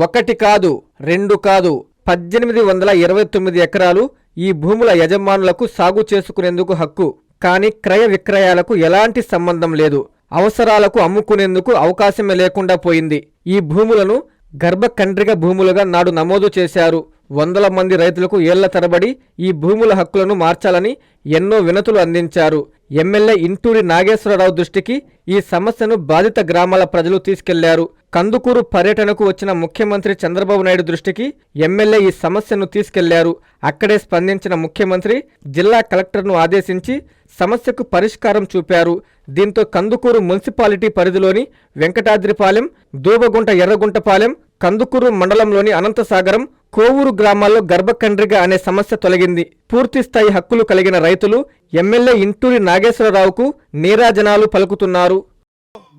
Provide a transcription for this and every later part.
ఒకటి కాదు రెండు కాదు పద్దెనిమిది వందల ఇరవై తొమ్మిది ఎకరాలు ఈ భూముల యజమానులకు సాగు చేసుకునేందుకు హక్కు. కానీ క్రయ విక్రయాలకు ఎలాంటి సంబంధం లేదు. అవసరాలకు అమ్ముకునేందుకు అవకాశమే లేకుండా పోయింది. ఈ భూములను గర్భకండ్రిక భూములుగా నాడు నమోదు చేశారు. వందల మంది రైతులకు ఏళ్ళ తరబడి ఈ భూముల హక్కులను మార్చాలని ఎన్నో వినతులు అందించారు. ఎమ్మెల్యే ఇంటూరి నాగేశ్వరరావు దృష్టికి ఈ సమస్యను బాధిత గ్రామాల ప్రజలు తీసుకెళ్ళారు. కందుకూరు పర్యటనకు వచ్చిన ముఖ్యమంత్రి చంద్రబాబు నాయుడు దృష్టికి ఎమ్మెల్యే ఈ సమస్యను తీసుకెళ్ళారు. అక్కడే స్పందించిన ముఖ్యమంత్రి జిల్లా కలెక్టర్ను ఆదేశించి సమస్యకు పరిష్కారం చూపారు. దీంతో కందుకూరు మున్సిపాలిటీ పరిధిలోని వెంకటాద్రిపాలెం దూబగుంట ఎర్రగుంటపాలెం కందుకూరు మండలంలోని అనంతసాగరం కోవూరు గ్రామాల్లో గర్భకండ్రిగ అనే సమస్య తొలగింది. పూర్తిస్థాయి హక్కులు కలిగిన రైతులు ఎమ్మెల్యే ఇంటూరి నాగేశ్వరరావుకు నీరాజనాలు పలుకుతున్నారు.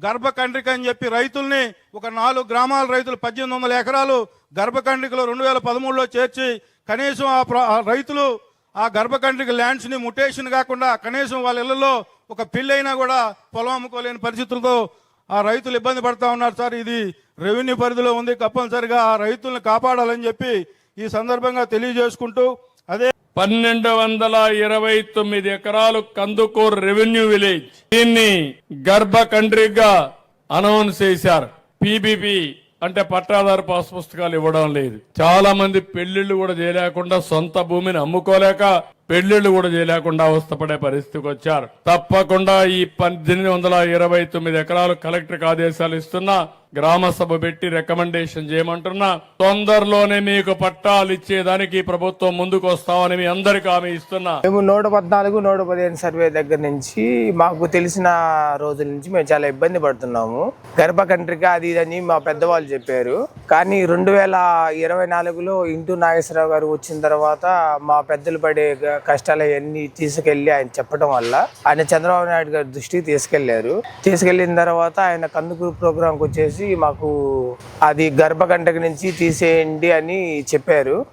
గర్భకండ్రిక అని చెప్పి రైతుల్ని ఒక నాలుగు గ్రామాల రైతులు పద్దెనిమిది వందల ఎకరాలు గర్భకండ్రికలో రెండు వేల పదమూడులో చేర్చి కనీసం ఆ ప్ర- ఆ రైతులు ఆ గర్భకండ్రిక ల్యాండ్స్ని ముటేషన్ కాకుండా కనీసం వాళ్ళ ఇళ్ళలో ఒక పిల్లైనా కూడా పొలం అమ్ముకోలేని పరిస్థితులతో ఆ రైతులు ఇబ్బంది పడతా ఉన్నారు సార్. ఇది రెవెన్యూ పరిధిలో ఉంది. తప్పనిసరిగా ఆ రైతులను కాపాడాలని చెప్పి ఈ సందర్భంగా తెలియజేసుకుంటూ అదే పన్నెండు వందల ఇరవై తొమ్మిది ఎకరాలు కందుకూరు రెవెన్యూ విలేజ్ దీన్ని గర్భ కంట్రీగా అనౌన్స్ చేశారు. పీబీపీ అంటే పట్టాదారు పాస్ పుస్తకాలు ఇవ్వడం లేదు. చాలా మంది పెళ్ళిళ్ళు కూడా చేయలేకుండా సొంత భూమిని అమ్ముకోలేక పెళ్ళిళ్ళు కూడా చేయలేకుండా అవస్థపడే పరిస్థితికి వచ్చారు. తప్పకుండా ఈ పద్దెనిమిది వందల ఇరవై తొమ్మిది ఎకరాలు కలెక్టర్కి ఆదేశాలు ఇస్తున్నా గ్రామ సభ పెట్టి రికమెండేషన్ చేయమంటున్నా తొందరలోనే మీకు పట్టాలు ఇచ్చేదానికి ప్రభుత్వం ముందుకు వస్తామని మీ అందరికి హామీ ఇస్తున్నా. మేము నూట పద్నాలుగు నూట పదిహేను సర్వే దగ్గర నుంచి మాకు తెలిసిన రోజుల నుంచి మేము చాలా ఇబ్బంది పడుతున్నాము. గర్భకంట్రిక అది ఇదని అని మా పెద్దవాళ్ళు చెప్పారు. కానీ రెండు వేల ఇరవై నాలుగులో ఇంటూ నాగేశ్వరరావు గారు వచ్చిన తర్వాత మా పెద్దలు పడే కష్టాలు అవన్నీ తీసుకెళ్ళి ఆయన చెప్పడం వల్ల ఆయన చంద్రబాబు నాయుడు గారి దృష్టికి తీసుకెళ్ళారు తీసుకెళ్ళిన తర్వాత ఆయన కందుకూరు ప్రోగ్రాంకి వచ్చేసి మాకు అది గర్భకంటక నుంచి తీసేయండి అని చెప్పారు.